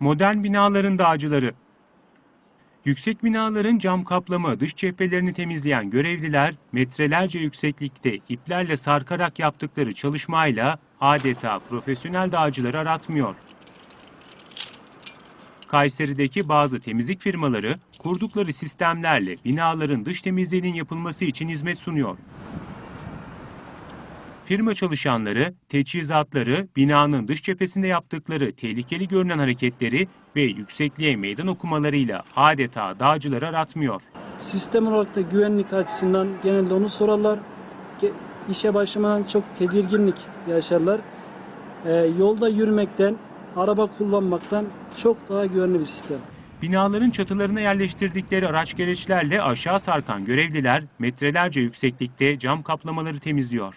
Modern binaların dağcıları. Yüksek binaların cam kaplama dış cephelerini temizleyen görevliler metrelerce yükseklikte iplerle sarkarak yaptıkları çalışmayla adeta profesyonel dağcıları aratmıyor. Kayseri'deki bazı temizlik firmaları kurdukları sistemlerle binaların dış temizliğinin yapılması için hizmet sunuyor. Firma çalışanları, teçhizatları, binanın dış cephesinde yaptıkları tehlikeli görünen hareketleri ve yüksekliğe meydan okumalarıyla adeta dağcıları aratmıyor. Sistem olarak da güvenlik açısından genelde onu sorarlar. İşe başlamadan çok tedirginlik yaşarlar. Ee, yolda yürümekten, araba kullanmaktan çok daha güvenli bir sistem. Binaların çatılarına yerleştirdikleri araç gereçlerle aşağı sarkan görevliler metrelerce yükseklikte cam kaplamaları temizliyor.